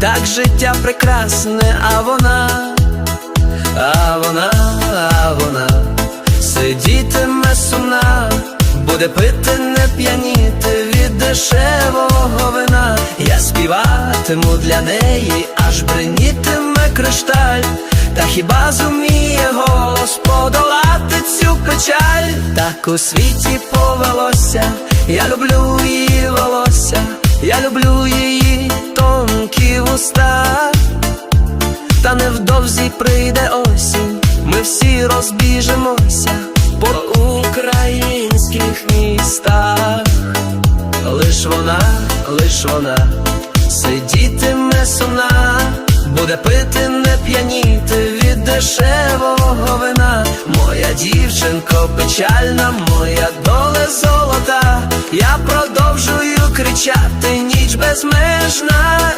так життя прекрасне, а вона, а вона, а вона сидітиме сумна, буде пити, не п'яніти від дешевого вина. Я співатиму для неї, аж бринітиме кришталь. Та хіба зуміє голос подолати цю печаль? Так у світі повелося, я люблю її волосся, я люблю її тонкі вуста. Та невдовзі прийде осінь, ми всі розбіжемося по українських містах. Лиш вона, лиш вона сидітиме сумна, буде пити, не п'яніти від дешевого вина. Моя дівчинко печальна, моя доле золота. Я продовжую кричати, ніч безмежна